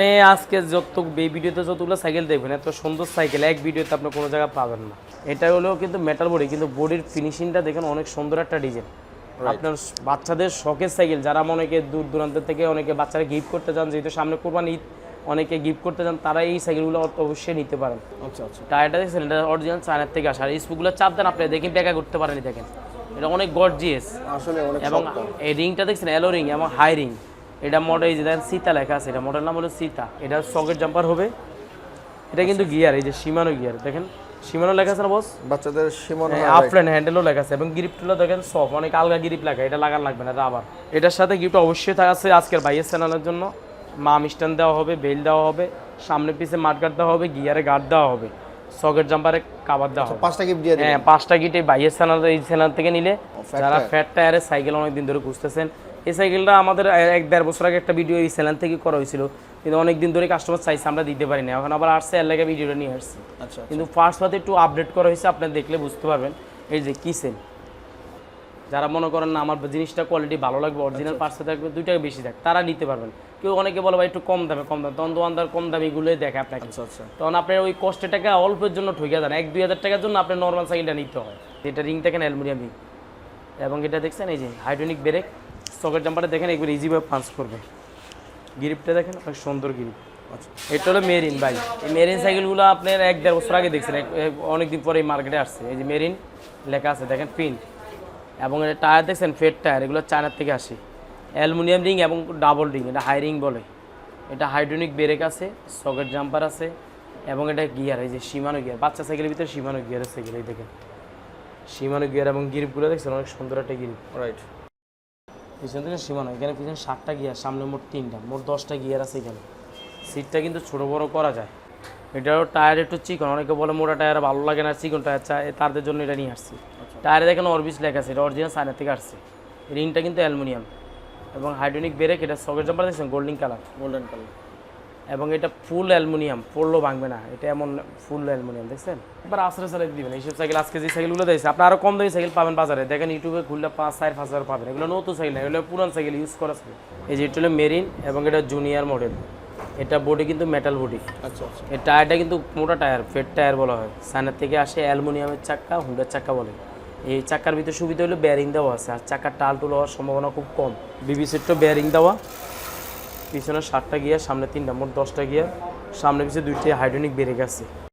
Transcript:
আপনি আজকে যত এই ভিডিওতে যতগুলো সাইকেল দেখবেন এত সুন্দর সাইকেল এক ভিডিওতে আপনি কোনো জায়গায় পাবেন না। এটা হলো কিন্তু মেটাল বডি কিন্তু বডির ফিনিশিংটা দেখেন অনেক সুন্দর একটা ডিজাইন আপনার বাচ্চাদের শখের সাইকেল যারা অনেকে দূর দূরান্ত থেকে অনেকে বাচ্চারা গিফট করতে চান যেহেতু সামনে কোরবানি ঈদ অনেকে গিফট করতে চান তারা এই সাইকেলগুলো অবশ্যই নিতে পারেন। আচ্ছা আচ্ছা। টায়ারটা দেখছেন এটা অরিজিনাল চায়নার থেকে আসা। আর এই স্পুকগুলো চাপ দেন আপনি দেখেন দেখা করতে পারেনি দেখেন। এটা অনেক গর্জিয়াস আসলে অনেক এবং এই রিংটা দেখছেন এলো রিং এবং হাই রিং এটা মডেল এই যে দেখেন সীতা লেখা আছে। এটা মডেল নাম হলো সীতা। এটা সকেট জাম্পার হবে। এটা কিন্তু গিয়ার এই যে সীমানো গিয়ার দেখেন সীমানো লেখা আছে না বস বাচ্চাদের সীমন আপফ্রেন হ্যান্ডেলও লেখা আছে। এবং গ্রিপগুলো দেখেন সফট অনেক আলগা গ্রিপ লেখা এটা লাগান লাগবে না আবার এটার সাথে গিফট অবশ্যই থাকা আছে আজকের বাইয়ের চ্যানেলের জন্য। মা মিষ্টান দেওয়া হবে বেল দেওয়া হবে সামনে পিছে মাঠ গার্ড দেওয়া হবে গিয়ারে গার্ড দেওয়া হবে সকেট জাম্পারে কাবার দেওয়া হবে। পাঁচটা গিফট দিয়ে হ্যাঁ পাঁচটা গিট এই বাইয়ের চ্যানেল এই চ্যানেল থেকে নিলে যারা ফ্যাট টায়ারে সাইকেল অনেকদিন ধরে খুঁজতেছেন এই সাইকেলটা আমাদের এক দেড় বছর আগে একটা ভিডিও এই চ্যানেল থেকে করা হয়েছিল। কিন্তু অনেক দিন ধরে কাস্টমার চাইছে আমরা দিতে পারি না। এখন আবার আসছে লাগে ভিডিওটা নিয়ে আসছি। আচ্ছা কিন্তু ফার্স্ট পাতে একটু আপডেট করা হয়েছে আপনি দেখলে বুঝতে পারবেন। এই যে কিসেন যারা মনে করেন না আমার জিনিসটা কোয়ালিটি ভালো লাগবে অরিজিনাল পার্সে থাকবে দুই টাকা বেশি থাক তারা নিতে পারবেন। কেউ অনেকে বলে ভাই একটু কম দামে কম দামে। তখন দোকানদার কম দামিগুলোই দেখে আপনাকে। আচ্ছা আচ্ছা। তখন আপনার ওই কষ্টের টাকা অল্পের জন্য ঠকে যান এক দুই হাজার টাকার জন্য আপনার নর্মাল সাইকেলটা নিতে হয়। এটা রিং দেখেন অ্যালুমিনিয়াম রিং এবং এটা দেখছেন এই যে হাইড্রোনিক ব্রেক সকেট জাম্পারে দেখেন এগুলো ইজিভাবে পাঞ্চ করবে। গ্রিপটা দেখেন, অনেক সুন্দর গ্রিপ আচ্ছা এটা হলো মেরিন ভাই। এই মেরিন সাইকেলগুলো আপনার এক দেড় বছর আগে দেখছেন অনেকদিন পরে এই মার্কেটে আসছে। এই যে মেরিন লেখা আছে, দেখেন প্রিন্ট এবং এটা টায়ার দেখছেন ফেট টায়ার এগুলো চায়নার থেকে আসে। অ্যালুমিনিয়াম রিং এবং ডাবল রিং এটা হাই রিং বলে। এটা হাইড্রোনিক ব্রেক আছে সকেট জাম্পার আছে, এবং এটা গিয়ার এই যে সীমানো গিয়ার বাচ্চা সাইকেলের ভিতরে সীমানো গিয়ারের সাইকেল এই দেখেন। সীমানো গিয়ার এবং গিরিপগুলো দেখছেন, অনেক সুন্দর একটা গ্রিপ রাইট পিছন থেকে সীমানো এখানে পিছনে সাতটা গিয়ার সামনে মোট তিনটা মোট দশটা গিয়ার আছে এখানে। সিটটা কিন্তু ছোটো বড় করা যায়। এটারও টায়ার একটু চিকন অনেকে বলে মোটা টায়ার ভালো লাগে না চিকন টায়ার চায় তাদের জন্য এটা নিয়ে আসছি। টায়ারে দেখেন অরবিস লেখা আছে এটা অরিজিনাল সাইনার থেকে আসছে। রিংটা কিন্তু অ্যালুমিনিয়াম। এবং হাইড্রোনিক ব্রেক এটা সকেট জাম্পার দেখছেন গোল্ডেন কালার গোল্ডেন কালার এবং এটা ফুল অ্যালুমিনিয়াম পড়লেও ভাঙবে না। এটা এমন ফুল অ্যালুমিনিয়াম দেখছেন? একবার আশ্রয় চালাই দিবেন এইসব সাইকেল আজকে যে সাইকেলগুলো দিয়েছে আপনি আরও কম দামি সাইকেল পাবেন বাজারে। দেখেন ইউটিউবে খুললে পাঁচ চার পাঁচ হাজার পাবেন। এগুলো নতুন সাইকেল না এগুলো পুরান সাইকেল ইউজ করা সাইকেল এই যে এটা হলো মেরিন এবং এটা জুনিয়র মডেল এটা বডি কিন্তু মেটাল বডি আচ্ছা আচ্ছা। এই টায়ারটা কিন্তু মোটা টায়ার ফেট টায়ার বলা হয়। সাইনার থেকে আসে অ্যালুমিনিয়ামের চাক্কা হুন্ডার চাক্কা বলে। এই চাকার ভিতরে সুবিধা হলো বেয়ারিং দেওয়া আছে আর চাকার টাল টুল হওয়ার সম্ভাবনা খুব কম। বিবি সেটটা বেয়ারিং দেওয়া। পিছনে সাতটা গিয়ার সামনে তিনটা মোট দশটা গিয়ার সামনে পিছিয়ে দুইটি হাইড্রোনিক বেড়ে আছে।